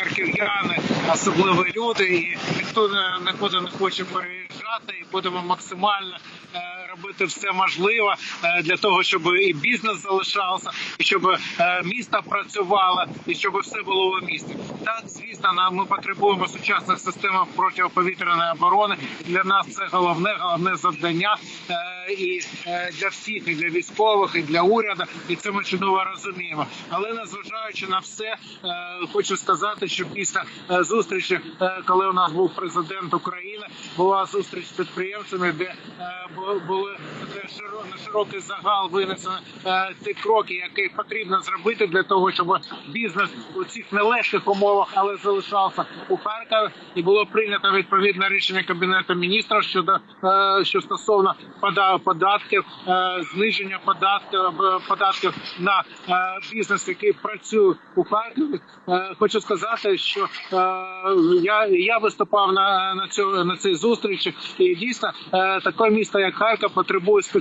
харків'яни, особливо люди, і ніхто не нікуди не хоче переїжджати, і будемо максимально е, робити все можливе е, для того, щоб і бізнес залишався, і щоб е, місто працювало, і щоб все було у місті. Так, звісно, нам ми потребуємо сучасних систем протиповітряної оборони. Для нас це головне, головне завдання і е, для всіх, і для військових, і для уряду, і це ми чудово розуміємо. Але незважаючи на все, е, хочу сказати, що після е, зустрічі, е, коли у нас був президент України, була зустріч з підприємцями, де е, були на широкий загал винесено е, ті кроки, які потрібно зробити для того, щоб бізнес у цих нелегких умовах, але залишався у Харкові, і було прийнято відповідне рішення кабінету міністрів щодо е, що стосовно пода- податків, е, зниження податків податків на бізнес, який працює у Харкові. Хочу сказати, що я, я виступав на, на цю на цій зустрічі, і дійсно таке місто, як Харків, потребує спеціальних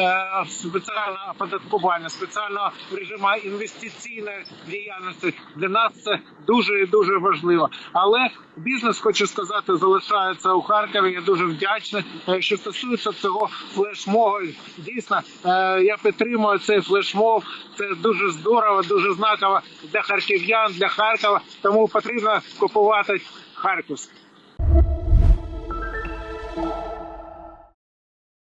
е, спеціального оподаткування, спеціального режиму інвестиційної діяльності. Для нас це дуже і дуже важливо. Але бізнес, хочу сказати, залишається у Харкові. Я дуже вдячний. Е, Що стосується цього флешмобу, дійсно е, я підтримую цей флешмоб. Це дуже здорово, дуже знаково для харків'ян, для Харкова. Тому потрібно купувати харківське.